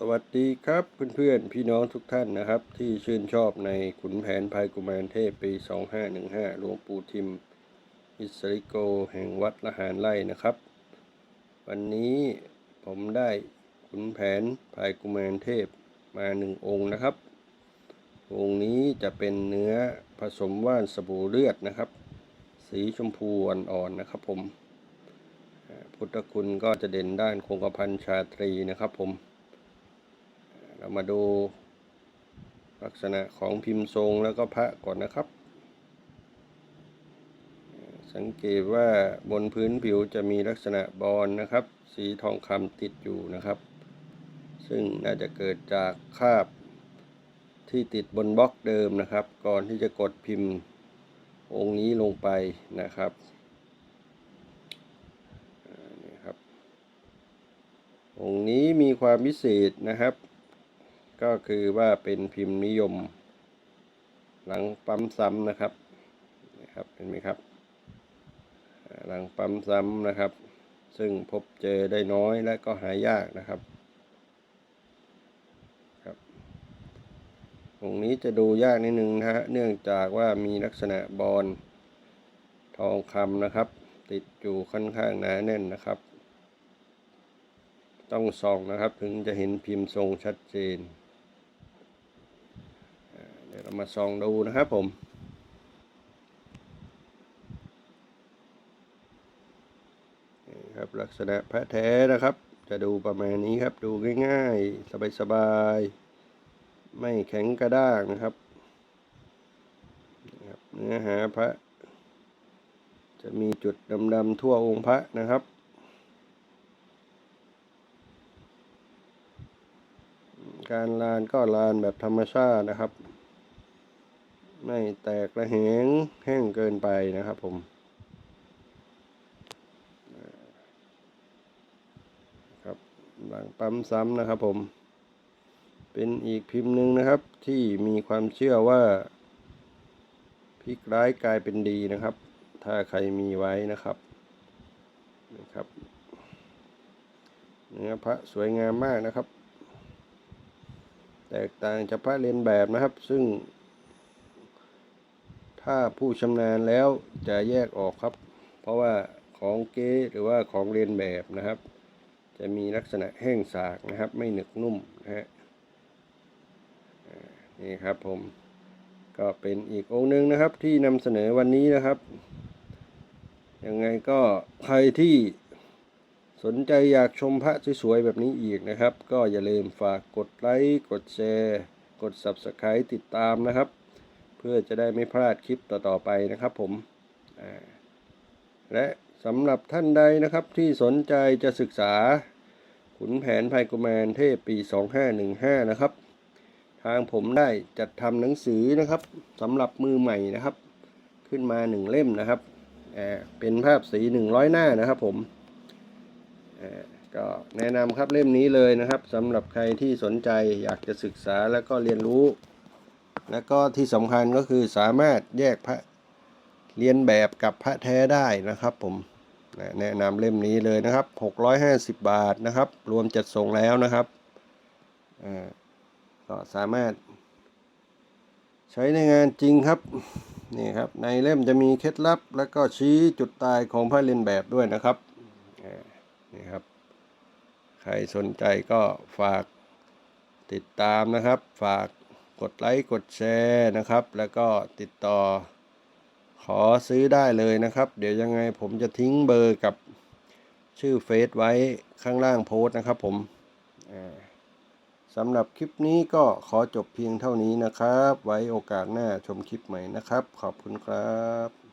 สวัสดีครับเพื่อนๆ พี่น้องทุกท่านนะครับ ที่ชื่นชอบในขุนแผนภัยกุมารเทพปี 2515 หลวงปู่ทิม อิสริโกแห่งวัดละหารไร่นะครับ วันนี้ผมได้ขุนแผนภัยกุมารเทพมาหนึ่งองค์นะครับ องค์นี้จะเป็นเนื้อผสมว่านสบู่เลือดนะครับ สีชมพูอ่อนๆนะครับผม พุทธคุณก็จะเด่นด้านคงกระพันชาตรีนะครับผม เรามาดูลักษณะของพิมพ์ทรงแล้วก็พระก่อนนะครับ สังเกตว่าบนพื้นผิวจะมีลักษณะบอลนะครับ สีทองคำติดอยู่นะครับ ซึ่งน่าจะเกิดจากคราบที่ติดบนบล็อกเดิมนะครับ ก่อนที่จะกดพิมพ์องค์นี้ลงไปนะครับนี่ครับ องค์นี้มีความพิเศษนะครับ ก็คือว่าเป็นพิมพ์นิยม หลังปั๊มซ้ำนะครับนะครับเห็นไหมครับ หลังปั๊มซ้ำนะครับ ซึ่งพบเจอได้น้อยและก็หายากนะครับครับองนี้จะดูยากนิดนึงนะฮะเนื่องจากว่ามีลักษณะบอลทองคำนะครับ ติดอยู่ค่อนข้างหนาแน่นนะครับ ต้องส่องนะครับถึงจะเห็นพิมพ์ทรงชัดเจน ดี๋ยวเรามาส่องดูนะครับผม นี่ครับลักษณะพระแท้นะครับ จะดูประมาณนี้ครับ ดูง่ายๆ สบายๆ ไม่แข็งกระด้างนะครับนี่ครับ เนื้อหาพระ จะมีจุดดำๆทั่วองค์พระนะครับการลานก็ลานแบบธรรมชาตินะครับ ไม่แตกระแหงแห้งเกินไปนะครับผมครับหลังปั๊มซ้ำนะครับผม เป็นอีกพิมพ์หนึ่งนะครับที่มีความเชื่อว่าพลิกร้ายกลายเป็นดีนะครับ ถ้าใครมีไว้นะครับนะครับเนื้อพระสวยงามมากนะครับ แตกต่างจากพระเรียนแบบนะครับ ซึ่ง ถ้าผู้ชำนาญแล้วจะแยกออกครับ เพราะว่าของเก๊หรือว่าของเรียนแบบนะครับ จะมีลักษณะแห้งสากนะครับ ไม่หนึบนุ่มนะฮะนี่ครับผมก็เป็นอีกองค์หนึ่งนะครับที่นำเสนอวันนี้นะครับยังไงก็ใครที่สนใจอยากชมพระสวยๆแบบนี้อีกนะครับ ก็อย่าลืมฝากกดไลค์ กดแชร์ กด Subscribe ติดตามนะครับ เพื่อจะได้ไม่พลาดคลิปต่อๆไปนะครับผมและสำหรับท่านใดนะครับที่สนใจจะศึกษาขุนแผนภัยกุมารเทพปี 2515 นะครับ ทางผมได้จัดทำหนังสือนะครับสำหรับมือใหม่นะครับ ขึ้นมาหนึ่งเล่มนะครับเป็นภาพสี 100 หน้านะครับผมก็แนะนำครับเล่มนี้เลยนะครับสำหรับใครที่สนใจอยากจะศึกษาแล้วก็เรียนรู้ แล้วก็ที่สำคัญก็คือสามารถแยกพระเรียนแบบกับพระแท้ได้นะครับผมแนะนำเล่มนี้เลยนะครับ 650 บาทนะครับ รวมจัดส่งแล้วนะครับก็สามารถ ใช้ในงานจริงครับนี่ครับ ในเล่มจะมีเคล็ดลับ แล้วก็ชี้จุดตายของพระเรียนแบบด้วยนะครับนี่ครับ ใครสนใจก็ฝากติดตามนะครับ ฝาก กดไลค์กดแชร์นะครับ แล้วก็ติดต่อขอซื้อได้เลยนะครับ เดี๋ยวยังไงผมจะทิ้งเบอร์กับชื่อเฟซไว้ข้างล่างโพสต์นะครับผมสำหรับคลิปนี้ก็ขอจบเพียงเท่านี้นะครับ ไว้โอกาสหน้าชมคลิปใหม่นะครับ ขอบคุณครับ